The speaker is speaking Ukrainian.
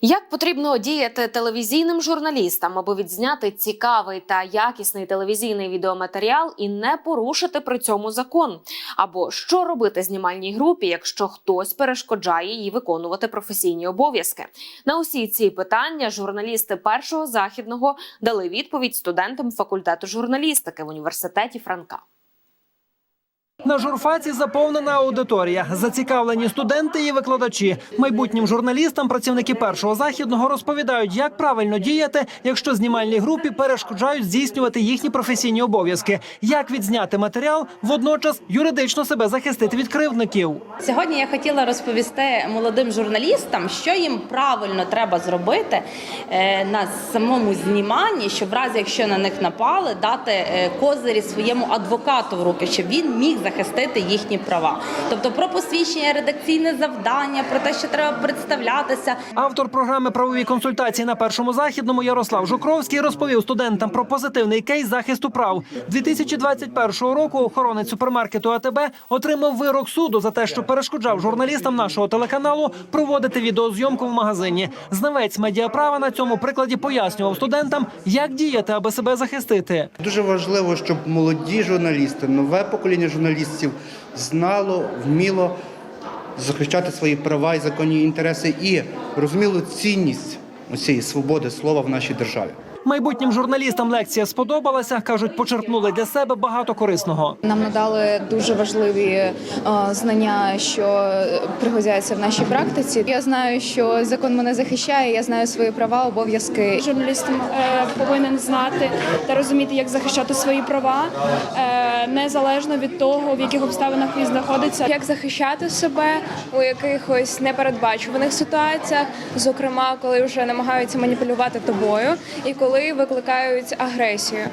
Як потрібно діяти телевізійним журналістам, аби відзняти цікавий та якісний телевізійний відеоматеріал і не порушити при цьому закон? Або що робити знімальній групі, якщо хтось перешкоджає їй виконувати професійні обов'язки? На усі ці питання журналісти першого західного дали відповідь студентам факультету журналістики в університеті Франка. На журфаці заповнена аудиторія, зацікавлені студенти і викладачі. Майбутнім журналістам працівники першого західного розповідають, як правильно діяти, якщо знімальній групі перешкоджають здійснювати їхні професійні обов'язки, як відзняти матеріал, водночас юридично себе захистити від кривдників. Сьогодні я хотіла розповісти молодим журналістам, що їм правильно треба зробити е, на самому зніманні, щоб в разі, якщо на них напали, дати е, козирі своєму адвокату в руки, щоб він міг захистити їхні права. Тобто про посвідчення, редакційне завдання, про те, що треба представлятися. Автор програми правові консультації на першому західному Ярослав Жукровський розповів студентам про позитивний кейс захисту прав. 2021 року охоронець супермаркету АТБ отримав вирок суду за те, що перешкоджав журналістам нашого телеканалу проводити відеозйомку в магазині. Знавець медіаправа на цьому прикладі пояснював студентам, як діяти, аби себе захистити. Дуже важливо, щоб молоді журналісти, нове покоління журналістів знало, вміло захищати свої права і законні інтереси і розуміло цінність цієї свободи слова в нашій державі. Майбутнім журналістам лекція сподобалася. кажуть, почерпнули для себе багато корисного. Нам надали дуже важливі е, знання, що пригодяться в нашій практиці. Я знаю, що закон мене захищає. Я знаю свої права, обов'язки. Журналіст е, повинен знати та розуміти, як захищати свої права, е, незалежно від того, в яких обставинах він знаходиться. як захищати себе у якихось непередбачуваних ситуаціях, зокрема, коли вже намагаються маніпулювати тобою, і коли викликають агресію.